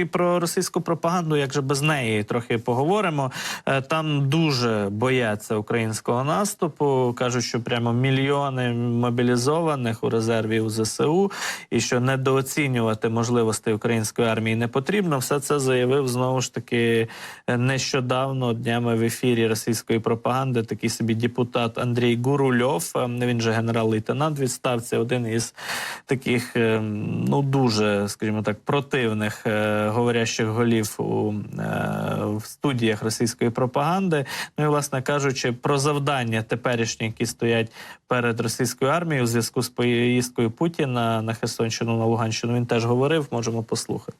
і про російську пропаганду, як же без неї трохи поговоримо. Е, Там дуже бояться українського наступу. кажуть, що прямо мільйони мобілізованих у резерві у ЗСУ, і що недооцінювати можливості української армії не потрібно. Все це заявив знову ж таки е, нещодавно днями в ефірі російської пропаганди. Такий собі депутат Андрій Гурульов. Е, Він же генерал-лейтенант відставці, один із таких ну дуже, скажімо так, противних говорящих голів у е, в студіях російської пропаганди. Ну і власне кажучи, про завдання теперішні, які стоять перед російською армією у зв'язку з поїздкою Путіна на Херсонщину на Луганщину. Він теж говорив. Можемо послухати.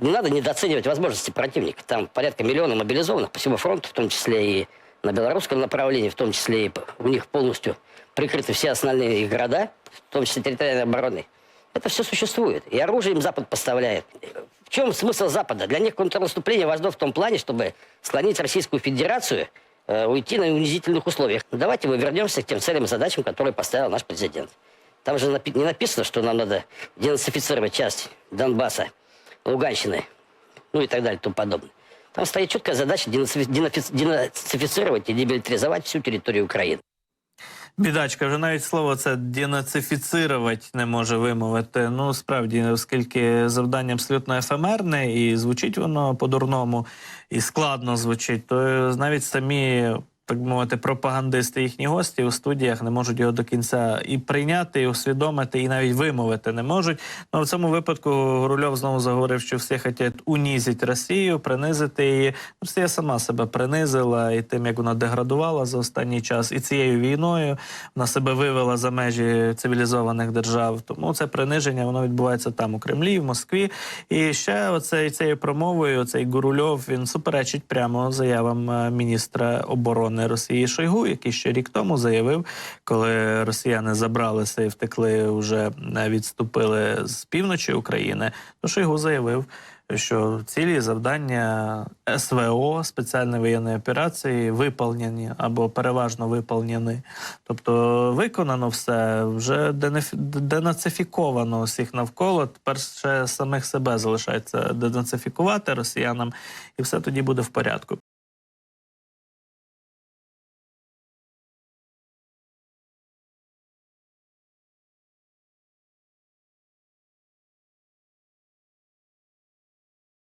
Не надо недооценивать возможности противника. Там порядка миллиона мобилизованных по всему фронту, в том числе и на белорусском направлении, в том числе и п- у них полностью прикрыты все основные их города, в том числе территориальной обороны. Это все существует. И оружие им Запад поставляет. В чем смысл Запада? Для них контрнаступление важно в том плане, чтобы склонить Российскую Федерацию э, уйти на унизительных условиях. Давайте мы вернемся к тем целям и задачам, которые поставил наш президент. Там же не написано, что нам надо денацифицировать часть Донбасса, Луганщины, ну и так далее и тому подобное. Там стоит четкая задача денацифицировать и демилитаризовать всю территорию Украины. Бідачка, вже навіть слово це денацифіцирувати не може вимовити. Ну справді, оскільки завдання абсолютно ефемерне, і звучить воно по-дурному, і складно звучить, то навіть самі. Так мовити, пропагандисти їхні гості у студіях не можуть його до кінця і прийняти, і усвідомити, і навіть вимовити не можуть. Ну в цьому випадку Гурульов знову заговорив, що всі хочуть унізити Росію, принизити її. Ну, Росія сама себе принизила і тим, як вона деградувала за останній час, і цією війною вона себе вивела за межі цивілізованих держав. Тому це приниження воно відбувається там у Кремлі, в Москві. І ще оцей цією промовою, цей Гурульов він суперечить прямо заявам е, міністра оборони Росії Шойгу, який ще рік тому заявив, коли росіяни забралися і втекли, вже е, відступили з півночі України. То Шойгу заявив. Що цілі завдання СВО спеціальної воєнної операції виповнені або переважно виповнені. Тобто виконано все, вже денацифіковано усіх навколо. Тепер ще самих себе залишається денацифікувати росіянам, і все тоді буде в порядку.